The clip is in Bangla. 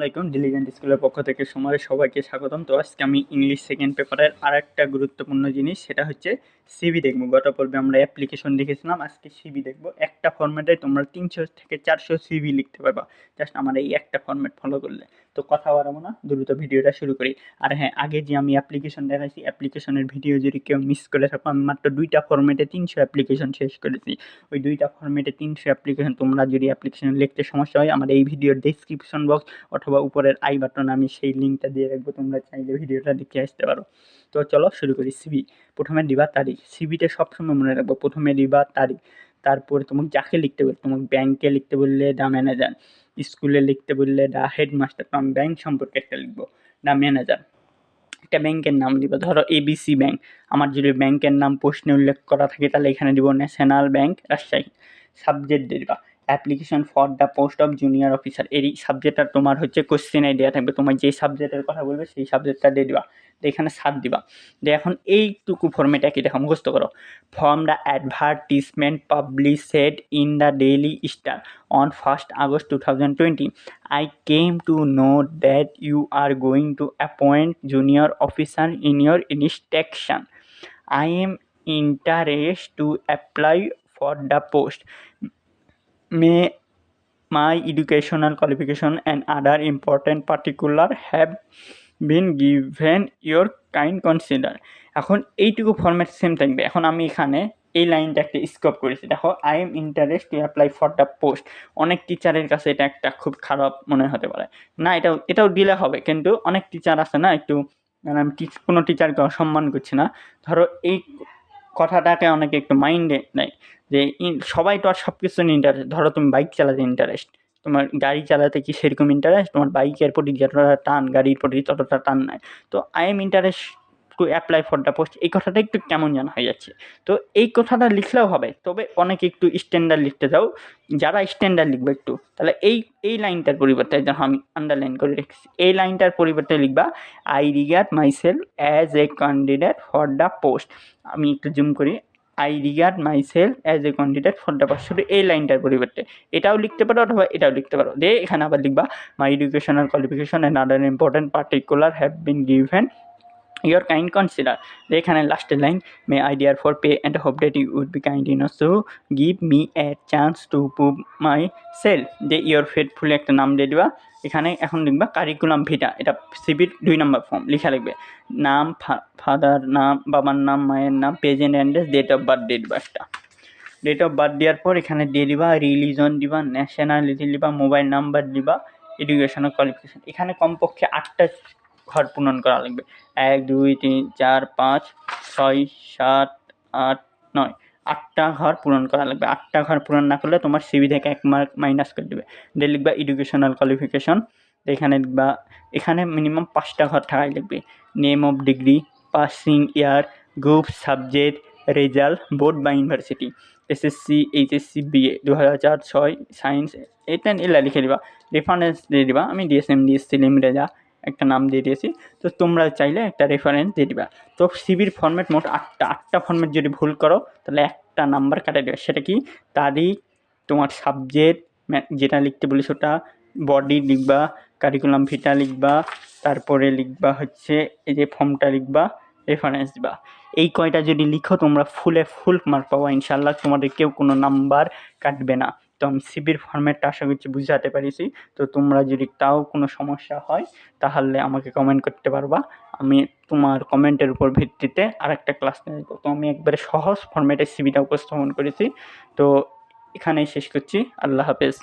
আসসালামাইকুম ডিলিজেন্ট স্কুলের পক্ষ থেকে সময় সবাইকে স্বাগতম। তো আজকে আমি ইংলিশ সেকেন্ড পেপারের আর একটা গুরুত্বপূর্ণ জিনিস, সেটা হচ্ছে সিবি দেখব। গত পর্বে আমরা অ্যাপ্লিকেশন দেখেছিলাম, আজকে সিবি দেখব। একটা ফর্ম্যাটে তোমরা তিনশো থেকে চারশো সিবি লিখতে পারবা। জাস্ট আমার এই একটা ফর্ম্যাট ফলো করলে। তো কথা বাড়াবো না, দ্রুত ভিডিওটা শুরু করি। আর হ্যাঁ আগে যে আমি অ্যাপ্লিকেশন দেখাইছি অ্যাপ্লিকেশনের ভিডিও যদি কেউ মিস করে থাকো, আমি মাত্র দুইটা ফর্ম্যাটে তিনশো অ্যাপ্লিকেশন শেষ করেছি। ওই দুইটা ফর্ম্যাটে তিনশো অ্যাপ্লিকেশন তোমরা যদি অ্যাপ্লিকেশন লিখতে সমস্যা হয়, আমার এই ভিডিওর ডেসক্রিপশন বক্স অথবা উপরের আই বাটন আমি সেই লিঙ্কটা দিয়ে রাখব, তোমরা চাইলে ভিডিওটা দেখে আসতে পারো। তো চলো শুরু করি সিবি প্রথমে দিবা তারিখ। সিবিতে সবসময় মনে রাখব, প্রথমে দিবা তারিখ। তারপরে তোমাকে যাকে লিখতে বলবে তোমাকে ব্যাংকে লিখতে বললে দা ম্যানেজার স্কুলে লিখতে বললে দা হেডমাস্টার তো আমি ব্যাংক সম্পর্কে একটা লিখব দা ম্যানেজার একটা ব্যাংকের নাম দিব, ধরো এবিসি ব্যাংক আমার যদি ব্যাংকের নাম প্রশ্নে উল্লেখ করা থাকে, তাহলে এখানে দিব ন্যাশনাল ব্যাংক রাজশাহী। সাবজেক্ট দিবা। Application for the post of junior officer এই সাবজেক্টটা তোমার হচ্ছে কোশ্চেন আইডিয়া থাকবে, তোমার যেই সাবজেক্টের কথা বলবে, সেই সাবজেক্টটা দিয়ে তো এখানে সাত দিবা। দিয়ে এখন এইটুকু ফর্মেট একই দেখো, মুখস্থ করো। From the advertisement published in the Daily Star on first August two thousand twenty I came to know that you are going to appoint junior officer in your instruction I am interest to apply for the post may my educational qualification and other important particular have been given your kind consider এখন এইটুকু ফর্ম্যাট সেম থাকবে। এখন আমি এখানে এই লাইনটা একটা স্কোপ করেছি। দেখো I am interest to apply for the post অনেক টিচারের কাছে এটা একটা খুব খারাপ মনে হতে পারে। না, এটাও এটাও দিলে হবে। কিন্তু অনেক টিচার আছে না, একটু মানে আমি কোনো টিচারকে অসম্মান করছি না। ধরো, এই কথাটাকে অনেকে একটু মাইন্ডে নেয় যে সবাই তো আর সব কিছু ইন্টারেস্ট ধরো, তুমি বাইক চালাতে ইন্টারেস্ট তোমার গাড়ি চালাতে কি সেরকম ইন্টারেস্ট তোমার বাইকের প্রতি যতটা টান, গাড়ির প্রতি ততটা টান নাই। তো I am interest to apply for the post এই কথাটা একটু কেমন যেন হয়ে যাচ্ছে। তো এই কথাটা লিখলেও হবে, তবে অনেকে একটু স্ট্যান্ডার্ড লিখতে যাও যারা স্ট্যান্ডার্ড লিখবে একটু, তাহলে এই এই লাইনটার পরিবর্তে যেন আমি আন্ডারলাইন করে রেখেছি। এই লাইনটার পরিবর্তে লিখবা I regard myself as a candidate for the post আমি একটু জুম করি। I regard myself as a candidate for the শুধু এই লাইনটার পরিবর্তে, এটাও লিখতে পারো অথবা এটাও লিখতে পারো। দিয়ে এখানে আবার লিখবা my educational qualification and other important particular have been given your kind consider. এখানে line may I dear for pay and hope that you would be kind in to give me a chance to prove myself যে ইয়োর ফেটফুলি একটা নাম দিয়ে দিবা। এখানে এখন লিখবা কারিকুলাম ভিটা এটা সিবির দুই নম্বর ফর্ম লিখা লিখবে নাম ফাদার নাম, বাবার নাম, মায়ের নাম present address date of birth date বাসটা ডেট অফ বার্থ দেওয়ার পর এখানে দিয়ে দিবা রিলিজন দিবা ন্যাশনালিটি দিবা মোবাইল নাম্বার দিবা এডুকেশনাল কোয়ালিফিকেশান এখানে কমপক্ষে আটটা ঘর পূরণ করা লাগবে। এক, দুই, তিন, চার, পাঁচ, ছয়, সাত, আট, নয়। আটটা ঘর পূরণ করা লাগবে। আটটা ঘর পূরণ না করলে তোমার সিবি থেকে এক মার্ক মাইনাস করে দেবে। দিয়ে লিখবা এডুকেশনাল কোয়ালিফিকেশন এখানে লিখবা, এখানে মিনিমাম পাঁচটা ঘর থাকাই লাগবে। Name of degree passing year group subject result board বা ইউনিভার্সিটি এসএসসি এইচএসসি বিএ দু হাজার চার, ছয় সায়েন্স এটা এলা লিখে দিবা। রেফারেন্স দিয়ে দিবা। আমি ডিএসএম ডিএসসি লিমিটেজা একটা নাম দিয়ে দিয়েছি। তো তোমরা চাইলে একটা রেফারেন্স দিয়ে দিবা। তো সিবির ফর্ম্যাট মোট আটটা আটটা ফর্ম্যাট যদি ভুল করো, তাহলে একটা নাম্বার কাটা দেবে। সেটা কি? তারিখ, তোমার সাবজেক্ট যেটা লিখতে বলিস ওটা বডি লিখবা কারিকুলাম ভিটা লিখবা, তারপরে লিখবা হচ্ছে এই যে ফর্মটা লিখবা রেফারেন্স দিবা। এই কয়টা যদি লিখো, তোমরা ফুলে ফুল মার্ক পাবো ইনশাল্লাহ তোমাদের কেউ কোনো নাম্বার কাটবে না। তো আমি সিবির ফর্ম্যাটটা আশা করছি বুঝাতে পারিছি। তো তোমরা যদি তাও কোনো সমস্যা হয়, তাহলে আমাকে কমেন্ট করতে পারবা। আমি তোমার কমেন্টের উপর ভিত্তিতে আর একটা ক্লাস নেব তো আমি একবারে সহজ ফর্ম্যাটে সিবিটা উপস্থাপন করেছি। তো এখানেই শেষ করছি। আল্লাহ হাফেজ।